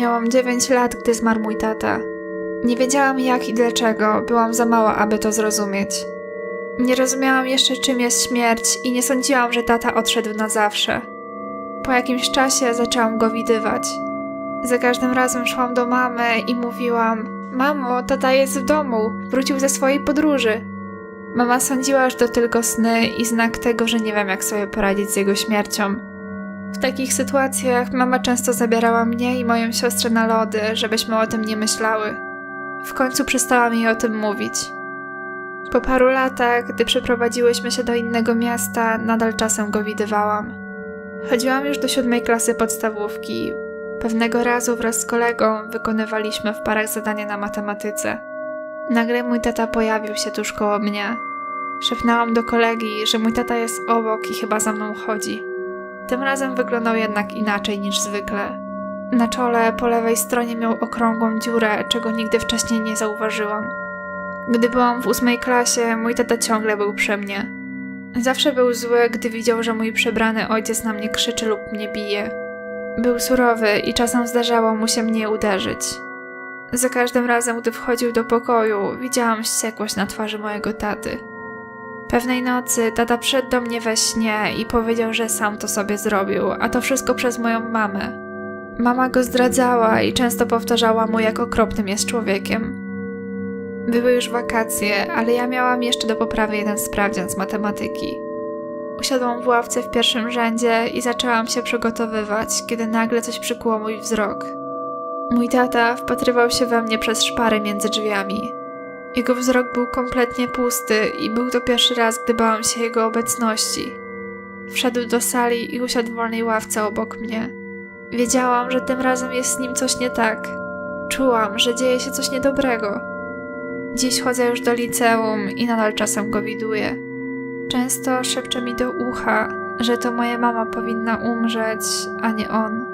Miałam 9 lat, gdy zmarł mój tata. Nie wiedziałam jak i dlaczego, byłam za mała, aby to zrozumieć. Nie rozumiałam jeszcze, czym jest śmierć i nie sądziłam, że tata odszedł na zawsze. Po jakimś czasie zaczęłam go widywać. Za każdym razem szłam do mamy i mówiłam: Mamo, tata jest w domu, wrócił ze swojej podróży. Mama sądziła, że to tylko sny i znak tego, że nie wiem, jak sobie poradzić z jego śmiercią. W takich sytuacjach mama często zabierała mnie i moją siostrę na lody, żebyśmy o tym nie myślały. W końcu przestałam jej o tym mówić. Po paru latach, gdy przeprowadziłyśmy się do innego miasta, nadal czasem go widywałam. Chodziłam już do siódmej klasy podstawówki. Pewnego razu wraz z kolegą wykonywaliśmy w parach zadanie na matematyce. Nagle mój tata pojawił się tuż koło mnie. Szepnęłam do kolegi, że mój tata jest obok i chyba za mną chodzi. Tym razem wyglądał jednak inaczej niż zwykle. Na czole po lewej stronie miał okrągłą dziurę, czego nigdy wcześniej nie zauważyłam. Gdy byłam w ósmej klasie, mój tata ciągle był przy mnie. Zawsze był zły, gdy widział, że mój przebrany ojciec na mnie krzyczy lub mnie bije. Był surowy i czasem zdarzało mu się mnie uderzyć. Za każdym razem, gdy wchodził do pokoju, widziałam wściekłość na twarzy mojego taty. Pewnej nocy tata przyszedł do mnie we śnie i powiedział, że sam to sobie zrobił, a to wszystko przez moją mamę. Mama go zdradzała i często powtarzała mu, jak okropnym jest człowiekiem. Były już wakacje, ale ja miałam jeszcze do poprawy jeden sprawdzian z matematyki. Usiadłam w ławce w pierwszym rzędzie i zaczęłam się przygotowywać, kiedy nagle coś przykuło mój wzrok. Mój tata wpatrywał się we mnie przez szpary między drzwiami. Jego wzrok był kompletnie pusty i był to pierwszy raz, gdy bałam się jego obecności. Wszedł do sali i usiadł w wolnej ławce obok mnie. Wiedziałam, że tym razem jest z nim coś nie tak. Czułam, że dzieje się coś niedobrego. Dziś chodzę już do liceum i nadal czasem go widuję. Często szepcze mi do ucha, że to moja mama powinna umrzeć, a nie on.